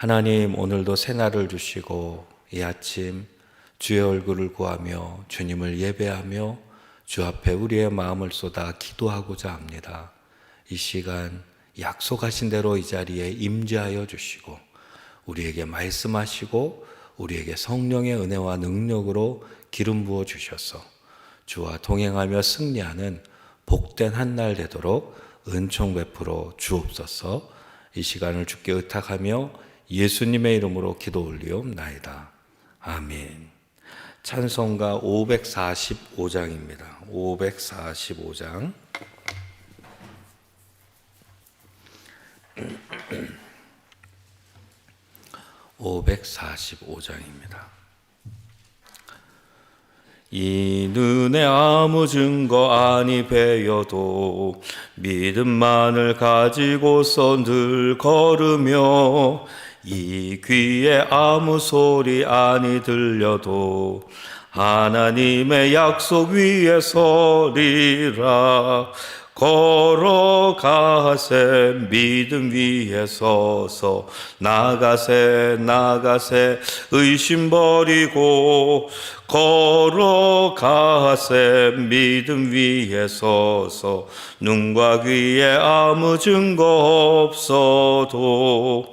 하나님 오늘도 새날을 주시고 이 아침 주의 얼굴을 구하며 주님을 예배하며 주 앞에 우리의 마음을 쏟아 기도하고자 합니다. 이 시간 약속하신 대로 이 자리에 임재하여 주시고 우리에게 말씀하시고 우리에게 성령의 은혜와 능력으로 기름 부어 주셔서 주와 동행하며 승리하는 복된 한 날 되도록 은총 베풀어 주옵소서. 이 시간을 주께 의탁하며 예수님의 이름으로 기도 올리옵나이다. 아멘. 찬송가 545장입니다. 545장. 545장입니다. 이 눈에 아무 증거 아니 배여도 믿음만을 가지고서 늘 걸으며 이 귀에 아무 소리 아니 들려도 하나님의 약속 위에 서리라. 걸어가세 믿음 위에 서서 나가세 나가세 의심 버리고 걸어가세 믿음 위에 서서 눈과 귀에 아무 증거 없어도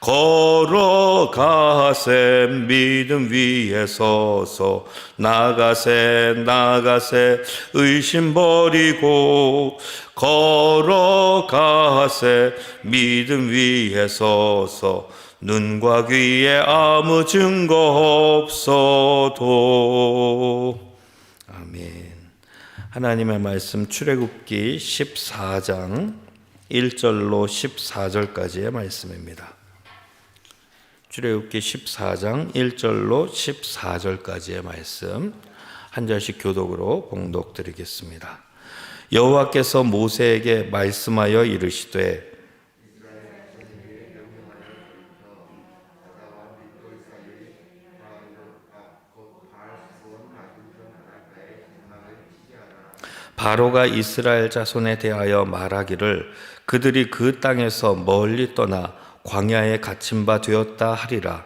걸어가세 믿음 위에 서서 나가세 나가세 의심 버리고 걸어가세 믿음 위에 서서 눈과 귀에 아무 증거 없어도 아멘 하나님의 말씀 출애굽기 14장 1절로 14절까지의 말씀입니다. 출애굽기 14장 1절로 14절까지의 말씀 한 절씩 교독으로 봉독 드리겠습니다. 여호와께서 모세에게 말씀하여 이르시되 바로가 이스라엘 자손에 대하여 말하기를 그들이 그 땅에서 멀리 떠나 광야에 갇힌 바 되었다 하리라.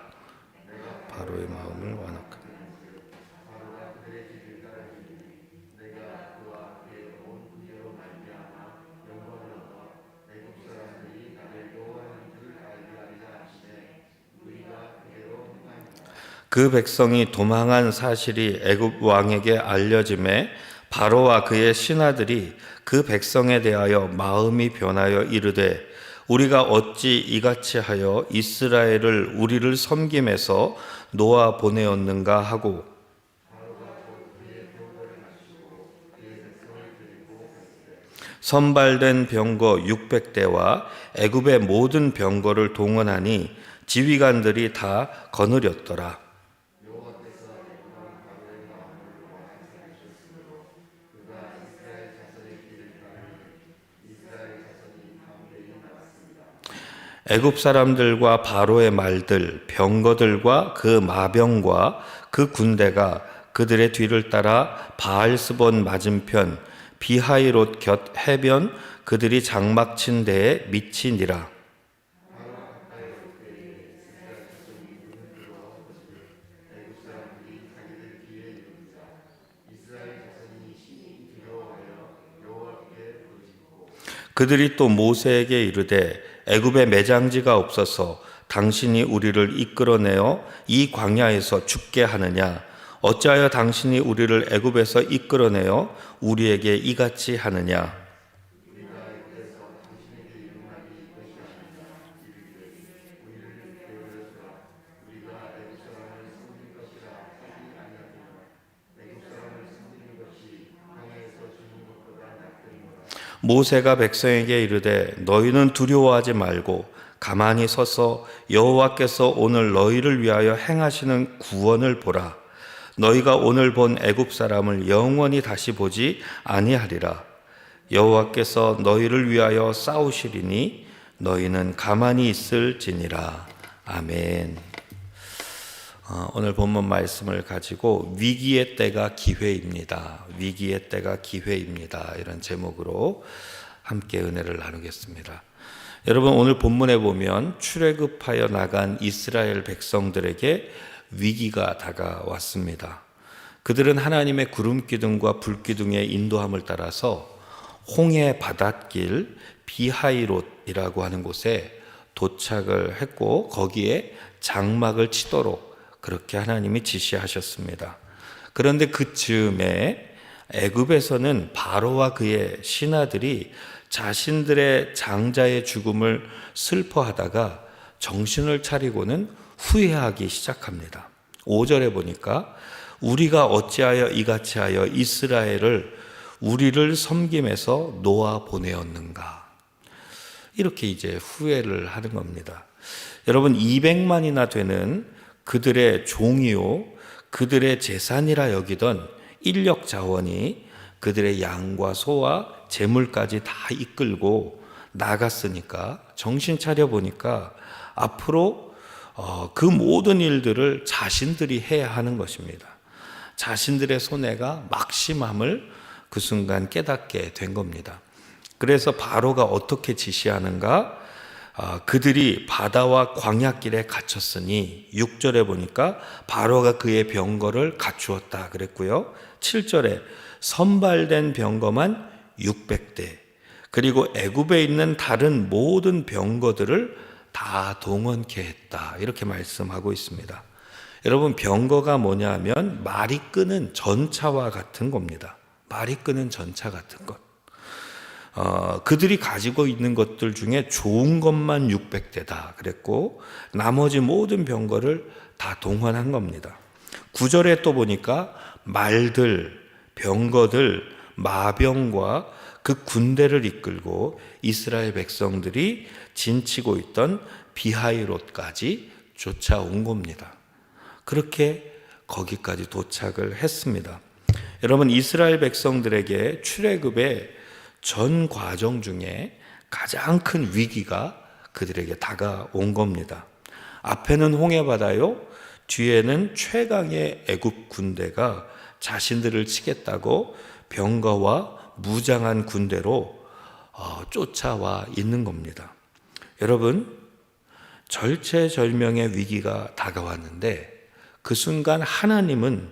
바로의 마음을 완악하. 그 백성이 도망한 사실이 애굽 왕에게 알려짐에 바로와 그의 신하들이 그 백성에 대하여 마음이 변하여 이르되 우리가 어찌 이같이 하여 이스라엘을 우리를 섬김에서 놓아 보내었는가 하고 선발된 병거 600대와 애굽의 모든 병거를 동원하니 지휘관들이 다 거느렸더라. 애굽 사람들과 바로의 말들, 병거들과 그 마병과 그 군대가 그들의 뒤를 따라 바알스본 맞은편 비하이롯 곁 해변 그들이 장막 친 데에 미치니라. 그들이 또 모세에게 이르되 애굽에 매장지가 없어서 당신이 우리를 이끌어내어 이 광야에서 죽게 하느냐? 어찌하여 당신이 우리를 애굽에서 이끌어내어 우리에게 이같이 하느냐 모세가 백성에게 이르되 너희는 두려워하지 말고 가만히 서서 여호와께서 오늘 너희를 위하여 행하시는 구원을 보라. 너희가 오늘 본 애굽 사람을 영원히 다시 보지 아니하리라. 여호와께서 너희를 위하여 싸우시리니 너희는 가만히 있을지니라. 아멘. 어, 오늘 본문 말씀을 가지고 위기의 때가 기회입니다. 위기의 때가 기회입니다. 이런 제목으로 함께 은혜를 나누겠습니다. 여러분 오늘 본문에 보면 출애굽하여 나간 이스라엘 백성들에게 위기가 다가왔습니다. 그들은 하나님의 구름 기둥과 불 기둥의 인도함을 따라서 홍해 바닷길 비하이롯이라고 하는 곳에 도착을 했고 거기에 장막을 치도록 그렇게 하나님이 지시하셨습니다. 그런데 그 즈음에 애굽에서는 바로와 그의 신하들이 자신들의 장자의 죽음을 슬퍼하다가 정신을 차리고는 후회하기 시작합니다. 5절에 보니까 우리가 어찌하여 이같이 하여 이스라엘을 우리를 섬김에서 놓아 보내었는가. 이렇게 이제 후회를 하는 겁니다. 여러분 200만이나 되는 그들의 종이요 그들의 재산이라 여기던 인력 자원이 그들의 양과 소와 재물까지 다 이끌고 나갔으니까 정신 차려 보니까 앞으로 어, 그 모든 일들을 자신들이 해야 하는 것입니다. 자신들의 손해가 막심함을 그 순간 깨닫게 된 겁니다. 그래서 바로가 어떻게 지시하는가? 아, 그들이 바다와 광야길에 갇혔으니 6절에 보니까 바로가 그의 병거를 갖추었다 그랬고요. 7절에 선발된 병거만 600대 그리고 애굽에 있는 다른 모든 병거들을 다 동원케 했다. 이렇게 말씀하고 있습니다. 여러분 병거가 뭐냐면 말이 끄는 전차와 같은 겁니다. 말이 끄는 전차 같은 것. 어, 그들이 가지고 있는 것들 중에 좋은 것만 600대다 그랬고 나머지 모든 병거를 다 동원한 겁니다. 구절에 또 보니까 말들, 병거들, 마병과 그 군대를 이끌고 이스라엘 백성들이 진치고 있던 비하이롯까지 쫓아온 겁니다. 그렇게 거기까지 도착을 했습니다. 여러분 이스라엘 백성들에게 출애굽의 전 과정 중에 가장 큰 위기가 그들에게 다가온 겁니다. 앞에는 홍해바다요, 뒤에는 최강의 애굽 군대가 자신들을 치겠다고 병거와 무장한 군대로 어, 쫓아와 있는 겁니다. 여러분, 절체절명의 위기가 다가왔는데 그 순간 하나님은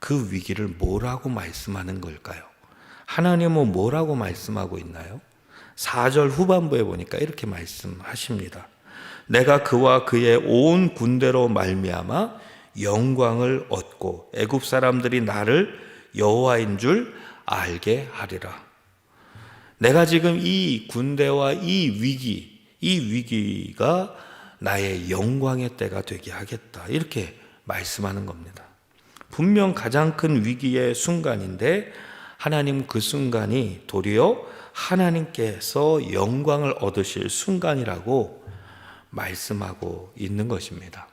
그 위기를 뭐라고 말씀하는 걸까요? 하나님은 뭐라고 말씀하고 있나요? 4절 후반부에 보니까 이렇게 말씀하십니다. 내가 그와 그의 온 군대로 말미암아 영광을 얻고 애굽 사람들이 나를 여호와인 줄 알게 하리라. 내가 지금 이 군대와 이 위기, 이 위기가 나의 영광의 때가 되게 하겠다. 이렇게 말씀하는 겁니다. 분명 가장 큰 위기의 순간인데 하나님 그 순간이 도리어 하나님께서 영광을 얻으실 순간이라고 말씀하고 있는 것입니다.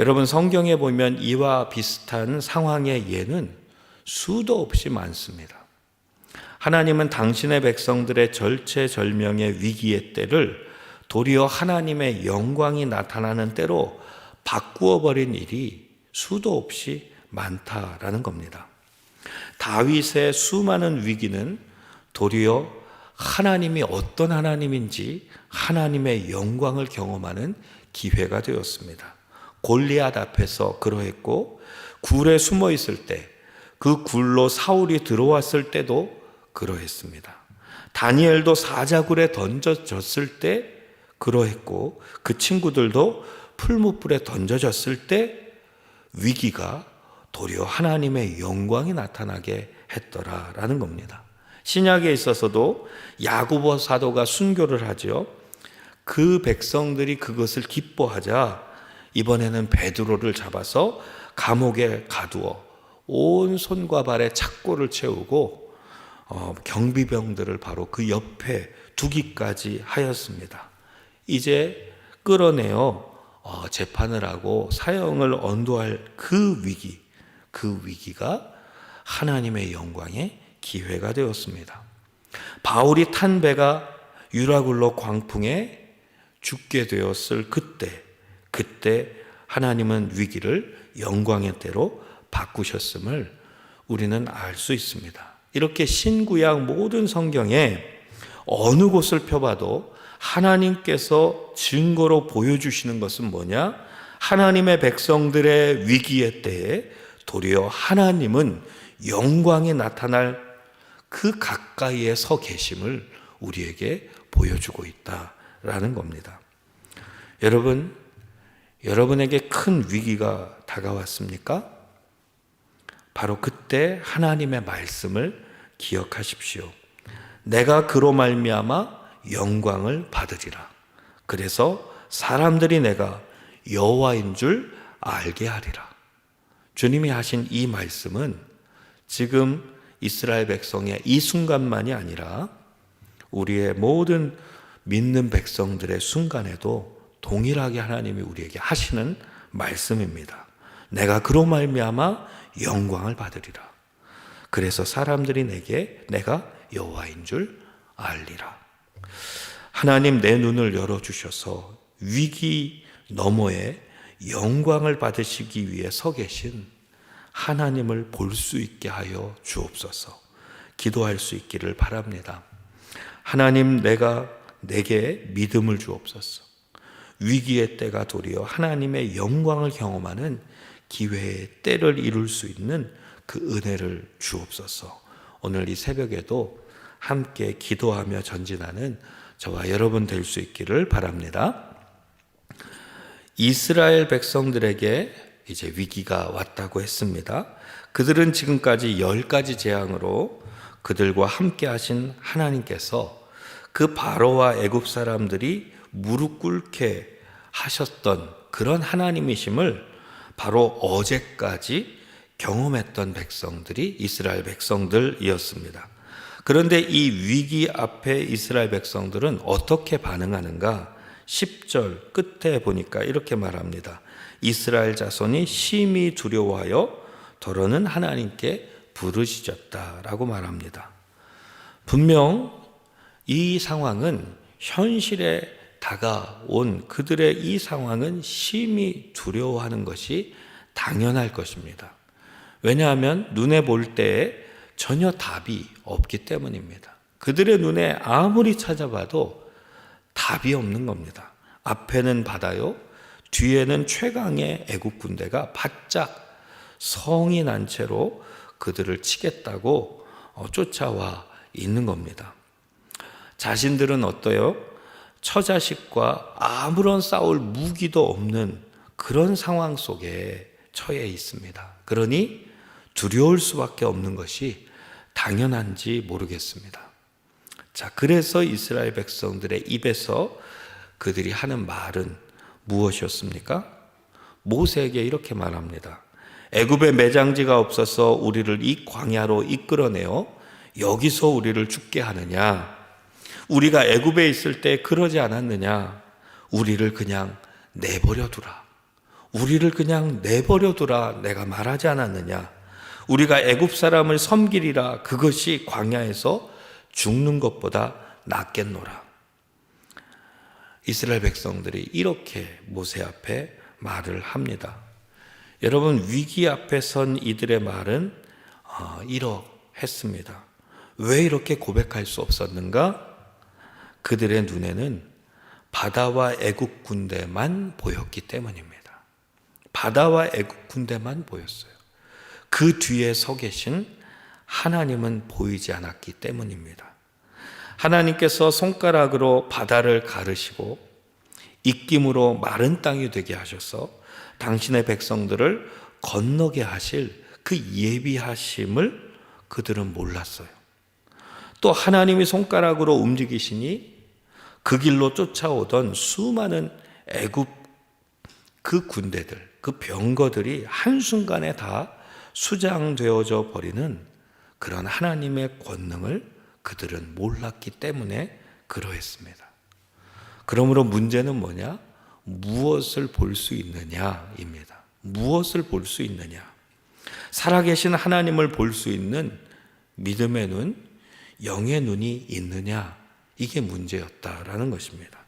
여러분 성경에 보면 이와 비슷한 상황의 예는 수도 없이 많습니다. 하나님은 당신의 백성들의 절체절명의 위기의 때를 도리어 하나님의 영광이 나타나는 때로 바꾸어 버린 일이 수도 없이 많다라는 겁니다. 다윗의 수많은 위기는 도리어 하나님이 어떤 하나님인지 하나님의 영광을 경험하는 기회가 되었습니다. 골리앗 앞에서 그러했고 굴에 숨어 있을 때 그 굴로 사울이 들어왔을 때도 그러했습니다. 다니엘도 사자굴에 던져졌을 때 그러했고 그 친구들도 풀무불에 던져졌을 때 위기가 도리어 하나님의 영광이 나타나게 했더라라는 겁니다. 신약에 있어서도 야고보 사도가 순교를 하죠. 그 백성들이 그것을 기뻐하자 이번에는 베드로를 잡아서 감옥에 가두어 온 손과 발에 착고를 채우고 어, 경비병들을 바로 그 옆에 두기까지 하였습니다. 이제 끌어내어 어, 재판을 하고 사형을 언도할 그 위기, 그 위기가 하나님의 영광의 기회가 되었습니다. 바울이 탄 배가 유라굴로 광풍에 죽게 되었을 그때, 그때 하나님은 위기를 영광의 때로 바꾸셨음을 우리는 알 수 있습니다. 이렇게 신구약 모든 성경에 어느 곳을 펴봐도 하나님께서 증거로 보여주시는 것은 뭐냐? 하나님의 백성들의 위기의 때에 도리어 하나님은 영광이 나타날 그 가까이에 서 계심을 우리에게 보여주고 있다라는 겁니다. 여러분, 여러분에게 큰 위기가 다가왔습니까? 바로 그때 하나님의 말씀을 기억하십시오. 내가 그로 말미암아 영광을 받으리라. 그래서 사람들이 내가 여호와인 줄 알게 하리라. 주님이 하신 이 말씀은 지금 이스라엘 백성의 이 순간만이 아니라 우리의 모든 믿는 백성들의 순간에도 동일하게 하나님이 우리에게 하시는 말씀입니다. 내가 그로 말미암아 영광을 받으리라. 그래서 사람들이 내게 내가 여호와인 줄 알리라. 하나님 내 눈을 열어 주셔서 위기 너머에 영광을 받으시기 위해 서 계신 하나님을 볼 수 있게 하여 주옵소서. 기도할 수 있기를 바랍니다. 하나님 내가 내게 믿음을 주옵소서. 위기의 때가 도리어 하나님의 영광을 경험하는 기회의 때를 이룰 수 있는 그 은혜를 주옵소서. 오늘 이 새벽에도 함께 기도하며 전진하는 저와 여러분 될 수 있기를 바랍니다. 이스라엘 백성들에게 이제 위기가 왔다고 했습니다. 그들은 지금까지 열 가지 재앙으로 그들과 함께 하신 하나님께서 그 바로와 애굽 사람들이 무릎 꿇게 하셨던 그런 하나님이심을 바로 어제까지 경험했던 백성들이 이스라엘 백성들이었습니다. 그런데 이 위기 앞에 이스라엘 백성들은 어떻게 반응하는가? 10절 끝에 보니까 이렇게 말합니다. 이스라엘 자손이 심히 두려워하여 더러는 하나님께 부르짖었다라고 말합니다. 분명 이 상황은 현실에 다가온 그들의 이 상황은 심히 두려워하는 것이 당연할 것입니다. 왜냐하면 눈에 볼 때에 전혀 답이 없기 때문입니다. 그들의 눈에 아무리 찾아봐도 답이 없는 겁니다. 앞에는 바다요, 뒤에는 최강의 애국 군대가 바짝 성이 난 채로 그들을 치겠다고 어, 쫓아와 있는 겁니다. 자신들은 어떠요? 처자식과 아무런 싸울 무기도 없는 그런 상황 속에 처해 있습니다. 그러니 두려울 수밖에 없는 것이 당연한지 모르겠습니다. 자, 그래서 이스라엘 백성들의 입에서 그들이 하는 말은 무엇이었습니까? 모세에게 이렇게 말합니다. 애굽에 매장지가 없어서 우리를 이 광야로 이끌어내어 여기서 우리를 죽게 하느냐? 우리가 애굽에 있을 때 그러지 않았느냐? 우리를 그냥 내버려 두라. 우리를 그냥 내버려 두라. 내가 말하지 않았느냐? 우리가 애굽 사람을 섬기리라. 그것이 광야에서 죽는 것보다 낫겠노라. 이스라엘 백성들이 이렇게 모세 앞에 말을 합니다. 여러분 위기 앞에 선 이들의 말은 어, 이러했습니다. 왜 이렇게 고백할 수 없었는가? 그들의 눈에는 바다와 애국 군대만 보였기 때문입니다. 바다와 애국 군대만 보였어요. 그 뒤에 서 계신 하나님은 보이지 않았기 때문입니다. 하나님께서 손가락으로 바다를 가르시고 입김으로 마른 땅이 되게 하셔서 당신의 백성들을 건너게 하실 그 예비하심을 그들은 몰랐어요. 또 하나님이 손가락으로 움직이시니 그 길로 쫓아오던 수많은 애굽 그 군대들, 그 병거들이 한순간에 다 수장되어져 버리는 그런 하나님의 권능을 그들은 몰랐기 때문에 그러했습니다. 그러므로 문제는 뭐냐? 무엇을 볼 수 있느냐입니다. 무엇을 볼 수 있느냐? 살아계신 하나님을 볼 수 있는 믿음의 눈, 영의 눈이 있느냐? 이게 문제였다라는 것입니다.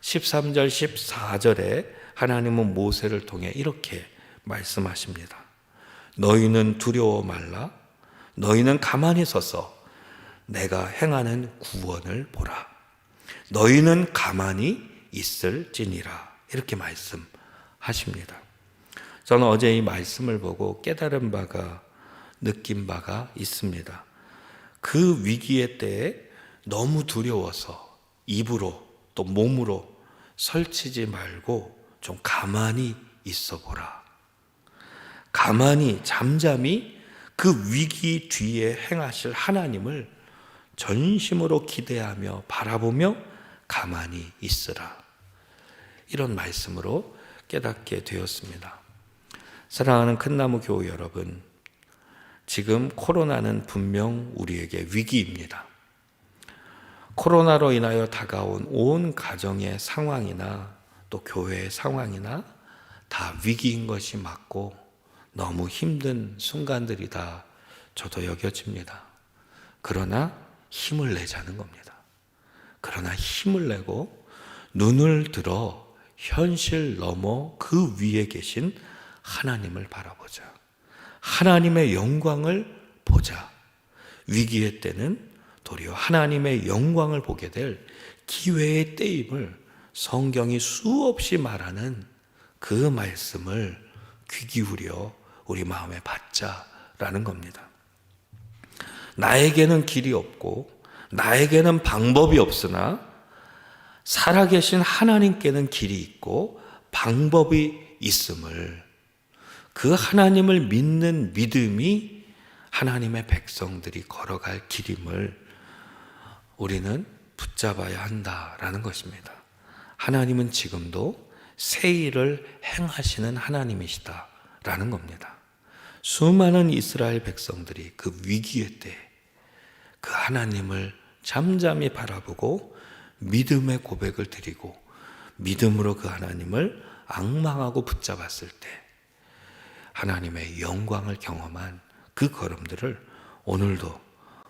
13절, 14절에 하나님은 모세를 통해 이렇게 말씀하십니다. 너희는 두려워 말라. 너희는 가만히 서서 내가 행하는 구원을 보라. 너희는 가만히 있을지니라. 이렇게 말씀하십니다. 저는 어제 이 말씀을 보고 깨달은 바가 느낀 바가 있습니다. 그 위기의 때에 너무 두려워서 입으로 또 몸으로 설치지 말고 좀 가만히 있어 보라. 가만히 잠잠히 그 위기 뒤에 행하실 하나님을 전심으로 기대하며 바라보며 가만히 있으라. 이런 말씀으로 깨닫게 되었습니다. 사랑하는 큰나무 교우 여러분, 지금 코로나는 분명 우리에게 위기입니다. 코로나로 인하여 다가온 온 가정의 상황이나 또 교회의 상황이나 다 위기인 것이 맞고 너무 힘든 순간들이다 저도 여겨집니다. 그러나 힘을 내자는 겁니다. 그러나 힘을 내고 눈을 들어 현실 넘어 그 위에 계신 하나님을 바라보자. 하나님의 영광을 보자. 위기의 때는 도리어 하나님의 영광을 보게 될 기회의 때임을 성경이 수없이 말하는 그 말씀을 귀 기울여 우리 마음에 받자라는 겁니다. 나에게는 길이 없고 나에게는 방법이 없으나 살아계신 하나님께는 길이 있고 방법이 있음을 그 하나님을 믿는 믿음이 하나님의 백성들이 걸어갈 길임을 우리는 붙잡아야 한다라는 것입니다. 하나님은 지금도 새 일을 행하시는 하나님이시다라는 겁니다. 수많은 이스라엘 백성들이 그 위기의 때 그 하나님을 잠잠히 바라보고 믿음의 고백을 드리고 믿음으로 그 하나님을 악망하고 붙잡았을 때 하나님의 영광을 경험한 그 걸음들을 오늘도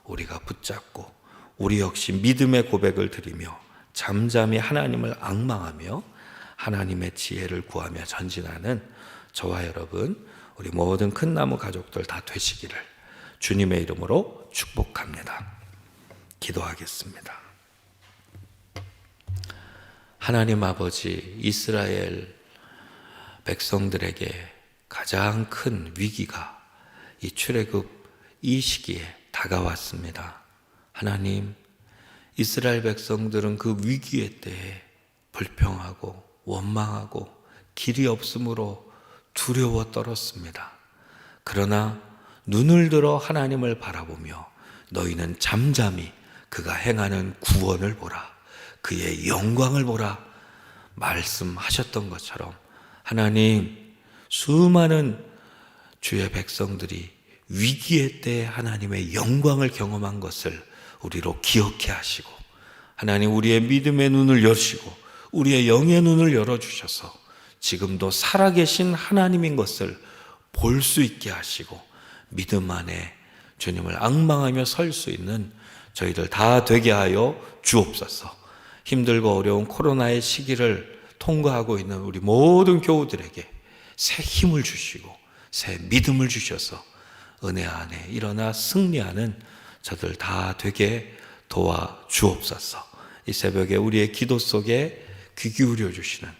우리가 붙잡고 우리 역시 믿음의 고백을 드리며 잠잠히 하나님을 악망하며 하나님의 지혜를 구하며 전진하는 저와 여러분 우리 모든 큰 나무 가족들 다 되시기를 주님의 이름으로 축복합니다. 기도하겠습니다. 하나님 아버지 이스라엘 백성들에게 가장 큰 위기가 이 출애굽 이 시기에 다가왔습니다. 하나님 이스라엘 백성들은 그 위기의 때에 불평하고 원망하고 길이 없으므로 두려워 떨었습니다. 그러나 눈을 들어 하나님을 바라보며 너희는 잠잠히 그가 행하는 구원을 보라. 그의 영광을 보라 말씀하셨던 것처럼 하나님 수많은 주의 백성들이 위기의 때 하나님의 영광을 경험한 것을 우리로 기억해 하시고 하나님 우리의 믿음의 눈을 여시고 우리의 영의 눈을 열어 주셔서 지금도 살아계신 하나님인 것을 볼 수 있게 하시고 믿음 안에 주님을 앙망하며 설 수 있는 저희들 다 되게 하여 주옵소서. 힘들고 어려운 코로나의 시기를 통과하고 있는 우리 모든 교우들에게 새 힘을 주시고 새 믿음을 주셔서 은혜 안에 일어나 승리하는 저들 다 되게 도와 주옵소서. 이 새벽에 우리의 기도 속에 귀 기울여 주시는